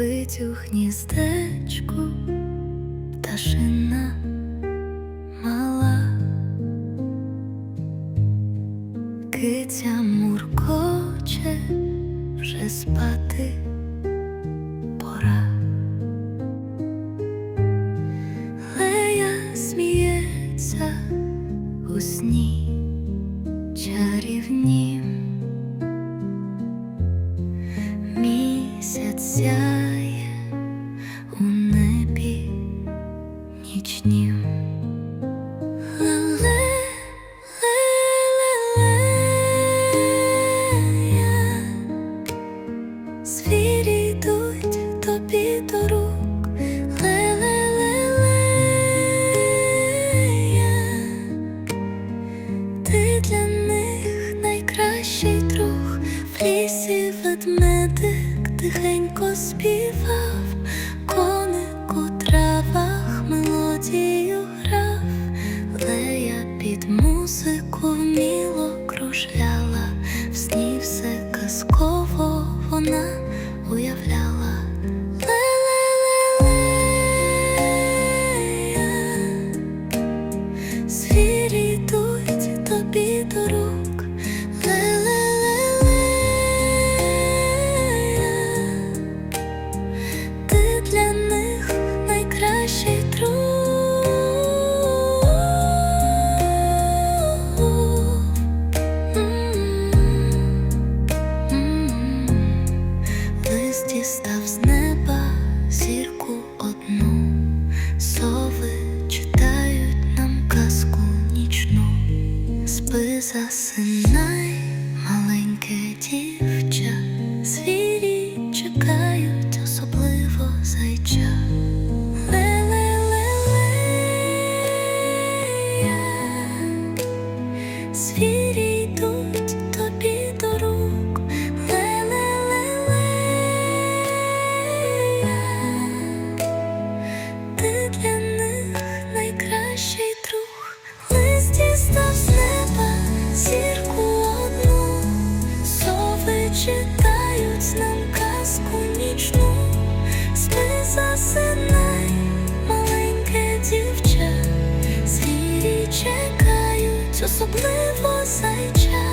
спить у гніздечку пташина мала, киця муркоче вже спати пора. Лея сміється у сні чарівнім. Місяць Звірі йдуть тобі до рук. Леле-лелея, ти для них найкращий друг. В лісі ведмедик тихенько співав, Just stop. nasty. що особливо цей.